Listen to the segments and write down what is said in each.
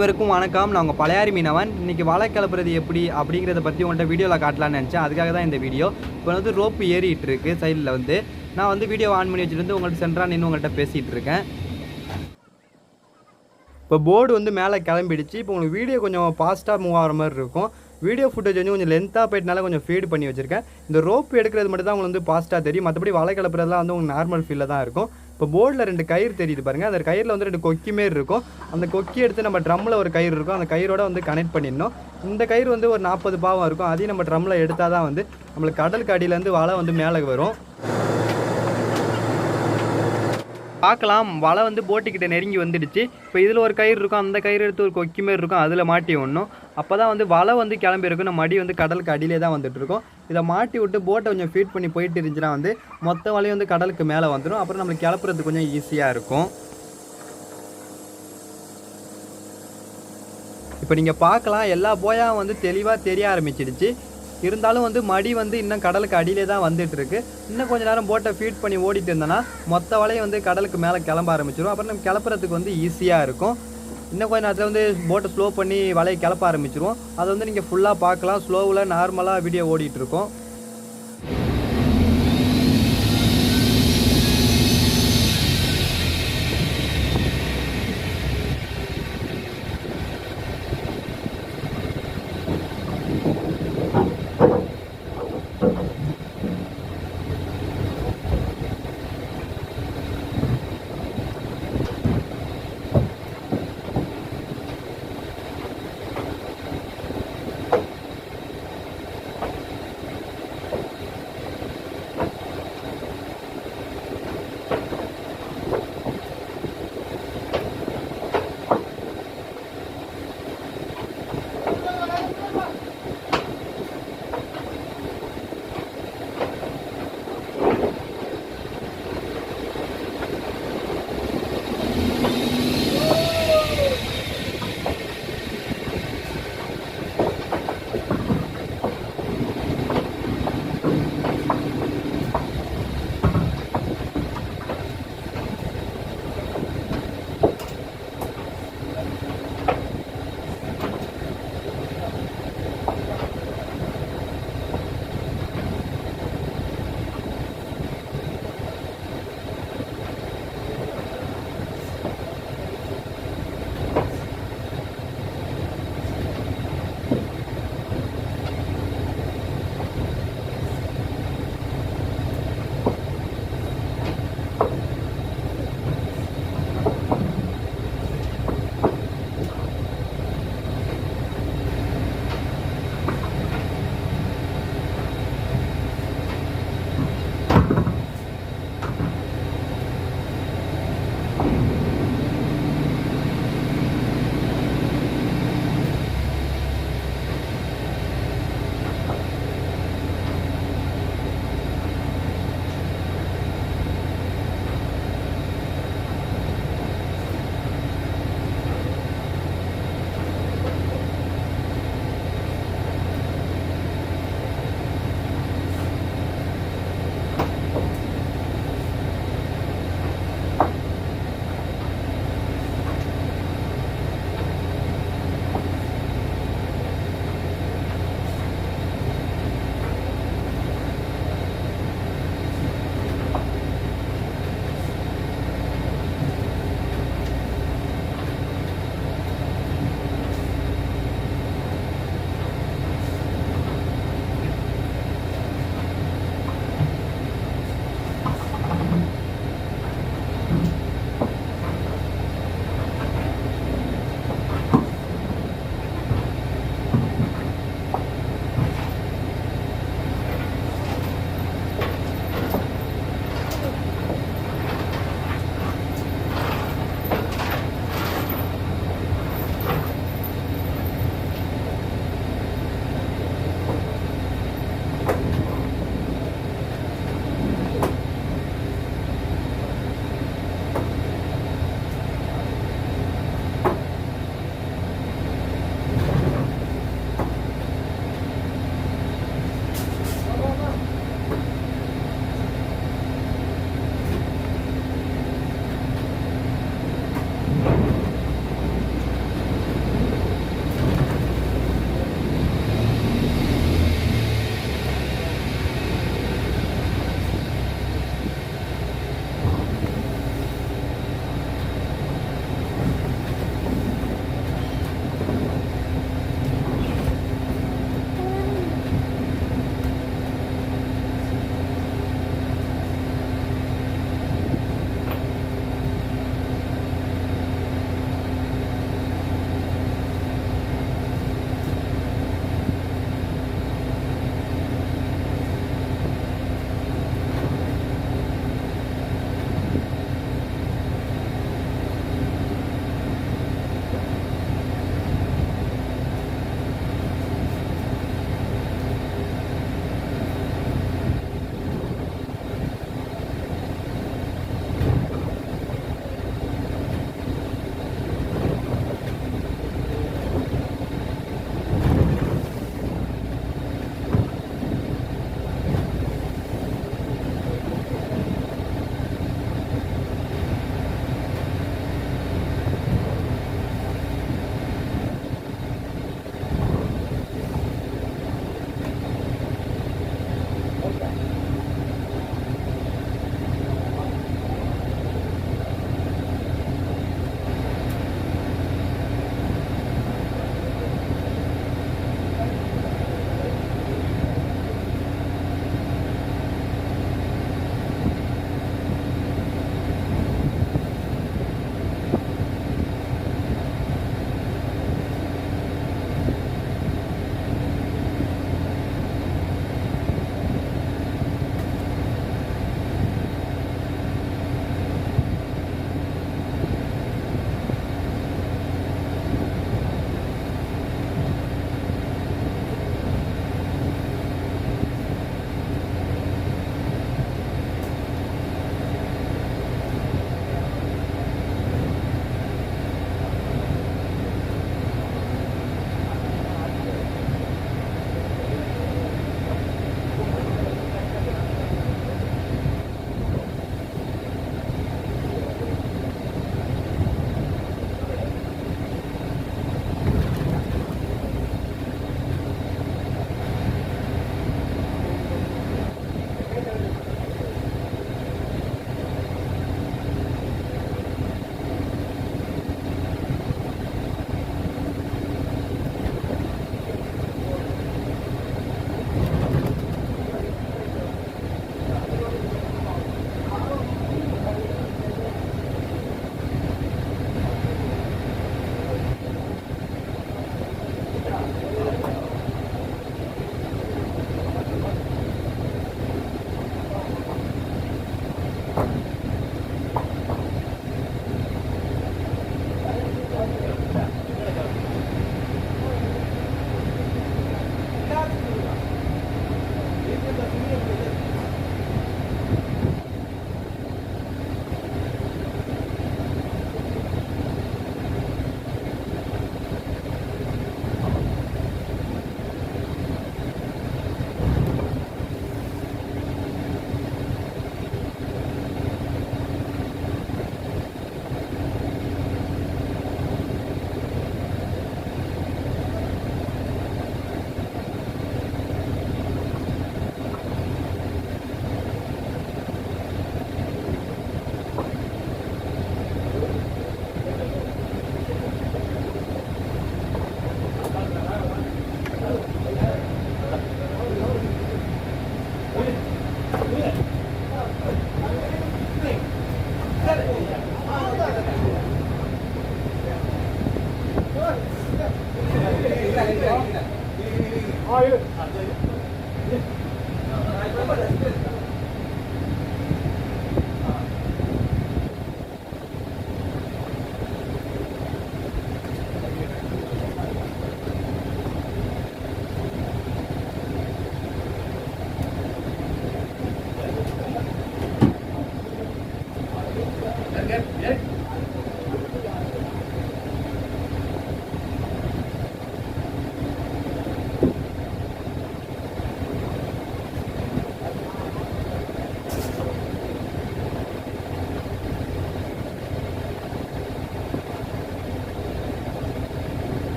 அனைவருக்கும் வணக்கம். நான் உங்கள் பழையாரி மீனவன். இன்றைக்கி வலை கிளப்புறது எப்படி அப்படிங்கிறத பற்றி உங்கள்கிட்ட வீடியோவில் காட்டலாம்னு நினச்சேன். அதுக்காக தான் இந்த வீடியோ. இப்போ வந்து ரோப்பு ஏறிட்டு இருக்கு சைடில் வந்து. நான் வந்து வீடியோ ஆன் பண்ணி வச்சுட்டு வந்து உங்கள்கிட்ட சென்ட்ரா நின்று உங்கள்கிட்ட பேசிகிட்டு இருக்கேன். இப்போ போர்டு வந்து மேலே கிளம்பிடுச்சு. இப்போ உங்களுக்கு வீடியோ கொஞ்சம் ஃபாஸ்ட்டாக மூவ் ஆகிற மாதிரி இருக்கும். வீடியோ ஃபுட்டேஜ் வந்து கொஞ்சம் லென்த்தாக போயிட்டனால கொஞ்சம் ஃபீட் பண்ணி வச்சுருக்கேன். இந்த ரோப் எடுக்கிறது மட்டும் தான் உங்களுக்கு வந்து ஃபாஸ்ட்டாக தெரியும். மற்றபடி வலை கிளப்புறதுலாம் வந்து உங்களுக்கு நார்மல் ஃபீலில் தான் இருக்கும். இப்போ போர்டில் ரெண்டு கயிறு தெரியுது பாருங்க. அந்த கயிறில் வந்து ரெண்டு கொக்கி மாரி இருக்கும். அந்த கொக்கி எடுத்து நம்ம ட்ரம்மில் ஒரு கயிறு இருக்கும். அந்த கயிறோட வந்து கனெக்ட் பண்ணிடணும். இந்த கயிறு வந்து ஒரு நாற்பது பாவம் இருக்கும். அதையும் நம்ம ட்ரம்மில் எடுத்தால் தான் வந்து நம்மளுக்கு கடலுக்கு அடியிலேருந்து வலை வந்து மேலே வரும். பார்க்கலாம். வலை வந்து போட்டுக்கிட்ட நெருங்கி வந்துடுச்சு. இப்போ இதில் ஒரு கயிறு இருக்கும். அந்த கயிறு எடுத்து ஒரு கொக்கி மாரி இருக்கும். அதில் மாட்டி ஒன்றும் அப்போ தான் வந்து வலை வந்து கிளம்பியிருக்கும் நம்ம மடி வந்து கடலுக்கு அடியிலே தான் வந்துட்டு இதை மாட்டி விட்டு போட்டை கொஞ்சம் ஃபீட் பண்ணி போயிட்டு இருந்துச்சுன்னா வந்து மொத்த வலையும் வந்து கடலுக்கு மேலே வந்துடும். அப்புறம் நம்மளுக்கு கிளப்புறது கொஞ்சம் ஈஸியாக இருக்கும். இப்போ நீங்கள் பார்க்கலாம். எல்லா போயாவும் வந்து தெளிவாக தெரிய ஆரம்பிச்சிடுச்சு. இருந்தாலும் வந்து மடி வந்து இன்னும் கடலுக்கு அடியிலே தான் வந்துட்டு இருக்கு இன்னும் கொஞ்ச நேரம் போட்டை ஃபீட் பண்ணி ஓடிட்டு இருந்தோன்னா மொத்த வலையும் வந்து கடலுக்கு மேலே கிளம்ப ஆரம்பிச்சிடும் அப்புறம் நம்ம கிளப்புறதுக்கு வந்து ஈஸியாக இருக்கும். இன்னும் கொஞ்சம் நேரத்தில் வந்து போட்டை ஸ்லோ பண்ணி வலையை கிளப்ப ஆரம்பிச்சிருவோம் அதை வந்து நீங்கள் ஃபுல்லாக பார்க்கலாம். ஸ்லோவில் நார்மலாக வீடியோ ஓடிட்டு இருக்கும்.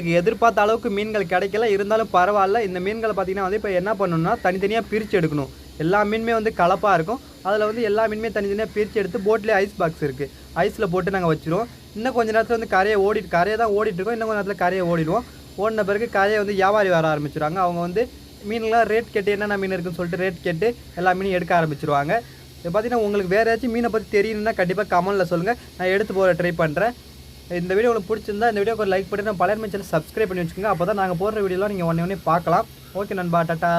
உங்களுக்கு எதிர்பார்த்த அளவுக்கு மீன்கள் கிடைக்கல. இருந்தாலும் பரவாயில்ல. இந்த மீன்களை பார்த்தீங்கன்னா வந்து இப்போ என்ன பண்ணணும்னா தனித்தனியாக பிரித்து எடுக்கணும். எல்லா மீனுமே வந்து கலப்பாக இருக்கும். அதில் வந்து எல்லா மீனுமே தனித்தனியாக பிரித்து எடுத்து போட்லேயே ஐஸ் பாக்ஸ் இருக்குது ஐஸில் போட்டு நாங்கள் வச்சிருவோம். இன்னும் கொஞ்சம் நேரத்தில் வந்து கரையை ஓடி கரையை தான் ஓடிட்டுருக்கோம் இன்னும் கொஞ்சம் நேரத்தில் கரையை ஓடிடுவோம். ஓடின பிறகு கரையை வந்து வியாபாரி வர ஆரம்பிச்சிருவாங்க. அவங்க வந்து மீன்லாம் ரேட் கேட்டு என்னென்ன மீன் இருக்குன்னு சொல்லிட்டு ரேட் கேட்டு எல்லா மீனையும் எடுக்க ஆரம்பிச்சிருவாங்க. இப்போ பார்த்தீங்கன்னா உங்களுக்கு வேறு ஏதாச்சும் மீனை பற்றி தெரியணும்னா கண்டிப்பாக கமெண்ட்டில் சொல்லுங்கள் நான் எடுத்து போகிற ட்ரை பண்ணுறேன் இந்த வீடியோ உங்களுக்கு பிடிச்சிருந்தா இந்த வீடியோக்கு ஒரு லைக் பண்ணி நான் பலர்மே சேனல் சப்ஸ்கிரைப் பண்ணி வச்சுக்கோங்க. அப்போ தான் நாங்கள் போடுற வீடியோலாம் நீங்கள் ஒன்றே ஒன்றே பார்க்கலாம். ஓகே நண்பா டாட்டா.